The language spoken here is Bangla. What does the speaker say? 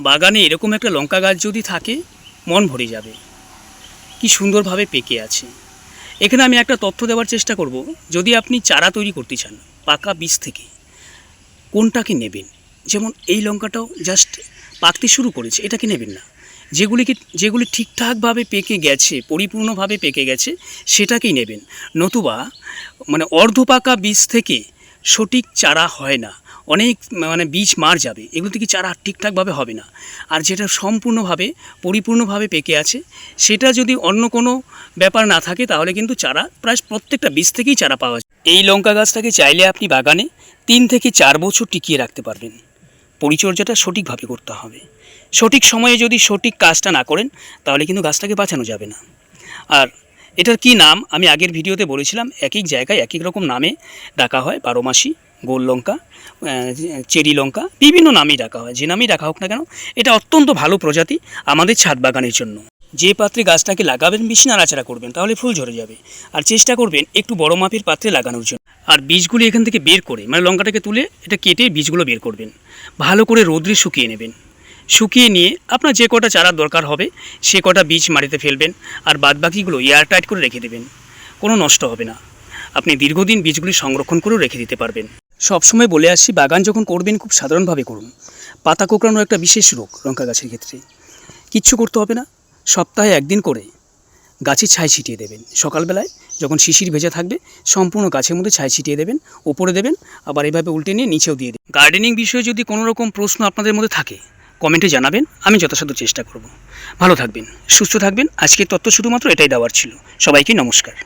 বাগানে এরকম একটা লঙ্কা গাছ যদি থাকে, মন ভরে যাবে। কি সুন্দরভাবে পেকে আছে। এখানে আমি একটা তথ্য দেওয়ার চেষ্টা করব, যদি আপনি চারা তৈরি করতে চান, পাকা বীজ থেকে, কোনটাকে নেবেন? যেমন এই লঙ্কাটাও জাস্ট পাকতে শুরু করেছে, এটাকে নেবেন না। যেগুলিকে, যেগুলি ঠিকঠাকভাবে পেকে গেছে, পরিপূর্ণভাবে পেকে গেছে, সেটাকেই নেবেন। নতুবা মানে অর্ধপাকা বীজ থেকে সঠিক চারা হয় না। অনেক মানে বীজ মার যাবে। এগুলো থেকে চারা ঠিকঠাকভাবে হবে না। আর যেটা সম্পূর্ণভাবে, পরিপূর্ণভাবে পেকে আছে, সেটা যদি অন্য কোনো ব্যাপার না থাকে, তাহলে কিন্তু চারা প্রায় প্রত্যেকটা বীজ থেকেই চারা পাওয়া যায়। এই লঙ্কা গাছটাকে চাইলে আপনি বাগানে তিন থেকে চার বছর টিকিয়ে রাখতে পারবেন। পরিচর্যাটা সঠিকভাবে করতে হবে। সঠিক সময়ে যদি সঠিক কাজটা না করেন, তাহলে কিন্তু গাছটাকে বাঁচানো যাবে না। আর এটার কি নাম? আমি আগের ভিডিওতে বলেছিলাম এক এক জায়গায় এক এক রকম নামে ডাকা হয়। বারোমাসি, গোল লঙ্কা চেরি লঙ্কা, বিভিন্ন নামেই ডাকা হয়। যে নামেই ডাকা হোক না কেন, এটা অত্যন্ত ভালো প্রজাতি আমাদের ছাদ বাগানের জন্য। যে পাত্রে গাছটাকে লাগাবেন, বেশি নাড়াচাড়া করবেন, তাহলে ফুল ঝরে যাবে। আর চেষ্টা করবেন একটু বড় মাপের পাত্রে লাগানোর জন্য। আর বীজগুলি এখান থেকে বের করে মানে লঙ্কাটাকে তুলে এটা কেটে বীজগুলো বের করবেন। ভালো করে রোদ্রে শুকিয়ে নেবেন। শুকিয়ে নিয়ে আপনার যে কটা চারার দরকার হবে, সে কটা বীজ মাটিতে ফেলবেন আর বাদবাকিগুলো এয়ার টাইট করে রেখে দেবেন। কোনো নষ্ট হবে না। আপনি দীর্ঘদিন বীজগুলি সংরক্ষণ করেও রেখে দিতে পারবেন। সবসময় বলে আসছি বাগান যখন করবেন খুব সাধারণভাবে করুন। পাতা কোঁকড়ানো একটা বিশেষ রোগ লঙ্কা গাছের ক্ষেত্রে। কিচ্ছু করতে হবে না। সপ্তাহে একদিন করে গাছে ছাই ছিটিয়ে দেবেন। সকালবেলায় যখন শিশির ভেজা থাকবে, সম্পূর্ণ গাছের মধ্যে ছাই ছিটিয়ে দেবেন, ওপরে দেবেন, আবার এভাবে উল্টে নিয়ে নিচেও দিয়ে দেবেন। গার্ডেনিং বিষয়ে যদি কোনো রকম প্রশ্ন আপনাদের মধ্যে থাকে কমেন্টে জানাবেন, আমি যথাসাধ্য চেষ্টা করব। ভালো থাকবেন, সুস্থ থাকবেন, আজকের তথ্য শুধুমাত্র এটাই দেওয়ার ছিল। সবাইকে নমস্কার।